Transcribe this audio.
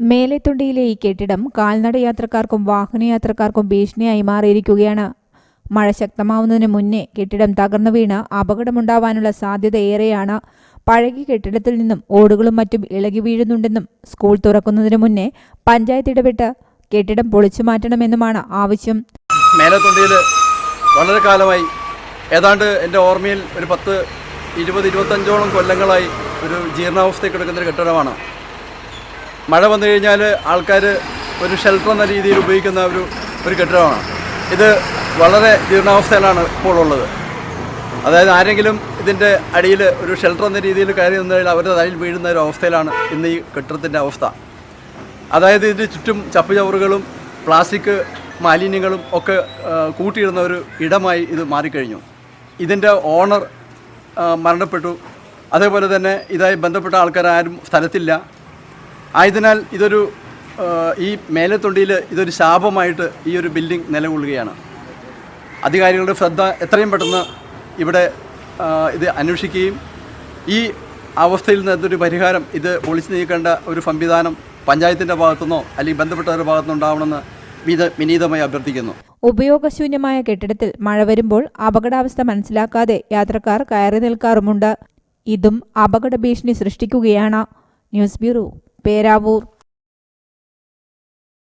മേലെത്തുണ്ടിയിലെ ഈ കെട്ടിടം കാൽനടയാത്രക്കാർക്കും വാഹനയാത്രക്കാർക്കും ഭീഷണിയായി മാറിയിരിക്കുകയാണ്. മഴ ശക്തമാവുന്നതിന് മുന്നേ കെട്ടിടം തകർന്നു വീണ് അപകടമുണ്ടാവാനുള്ള സാധ്യത ഏറെയാണ്. പഴകിയ കെട്ടിടത്തിൽ നിന്നും ഓടുകളും മറ്റും ഇളകി വീഴുന്നുണ്ടെന്നും സ്കൂൾ തുറക്കുന്നതിന് മുന്നേ പഞ്ചായത്ത് ഇടപെട്ട് കെട്ടിടം പൊളിച്ചു മാറ്റണമെന്നുമാണ് ആവശ്യം. മേലത്തൊണ്ടിയിൽ വളരെ കാലമായി ഏതാണ്ട് എന്റെ ഓർമ്മയിൽ ഒരു പത്ത് ഇരുപത് ഇരുപത്തഞ്ചോളം കൊല്ലങ്ങളായി ഒരു ജീർണാവസ്ഥയിൽ കിടക്കുന്ന ഒരു കെട്ടിടമാണ്. മഴ വന്നു കഴിഞ്ഞാൽ ആൾക്കാർ ഒരു ഷെൽട്ടർ എന്ന രീതിയിൽ ഉപയോഗിക്കുന്ന ഒരു ഒരു കെട്ടിടമാണ്. ഇത് വളരെ ജീർണാവസ്ഥയിലാണ് ഇപ്പോൾ ഉള്ളത്. അതായത് ആരെങ്കിലും ഇതിന്റെ അടിയിൽ ഒരു ഷെൽട്ടർ എന്ന രീതിയിൽ കയറി നിന്നാൽ അവരുടെ തലയിൽ വീഴുന്ന ഒരു അവസ്ഥയിലാണ് ഇന്ന് ഈ കെട്ടിടത്തിന്റെ അവസ്ഥ. അതായത് ഇതിന് ചുറ്റും ചപ്പുചവറുകളും പ്ലാസ്റ്റിക് മാലിന്യങ്ങളും ഒക്കെ കൂട്ടിയിടുന്ന ഒരു ഇടമായി ഇത് മാറിക്കഴിഞ്ഞു. ഇതിന്റെ ഓണർ മരണപ്പെട്ടു. അതേപോലെ തന്നെ ഇതായി ബന്ധപ്പെട്ട ആൾക്കാരാരും സ്ഥലത്തില്ല. ആയതിനാൽ ഇതൊരു ഈ മേലെത്തൊണ്ടിയിൽ ഇതൊരു ശാപമായിട്ട് ഈ ഒരു ബിൽഡിംഗ് നിലകൊള്ളുകയാണ്. അധികാരികളുടെ ശ്രദ്ധ എത്രയും പെട്ടെന്ന് ഇവിടെ ഇത് അന്വേഷിക്കുകയും ഈ അവസ്ഥയിൽ നിന്ന് എന്തൊരു പരിഹാരം ഇത് പൊളിച്ചു നീക്കേണ്ട ഒരു സംവിധാനം പഞ്ചായത്തിന്റെ ഭാഗത്തുനിന്നോ അല്ലെങ്കിൽ ബന്ധപ്പെട്ടവരുടെ ഭാഗത്തുനിന്നോ ഉണ്ടാവണമെന്ന് വിധ വിനീതമായി അഭ്യർത്ഥിക്കുന്നു. ഉപയോഗശൂന്യമായ കെട്ടിടത്തിൽ മഴ വരുമ്പോൾ അപകടാവസ്ഥ മനസ്സിലാക്കാതെ യാത്രക്കാർ കയറി നിൽക്കാറുമുണ്ട്. ഇതും അപകട ഭീഷണി സൃഷ്ടിക്കുകയാണ്. News bureau Perabut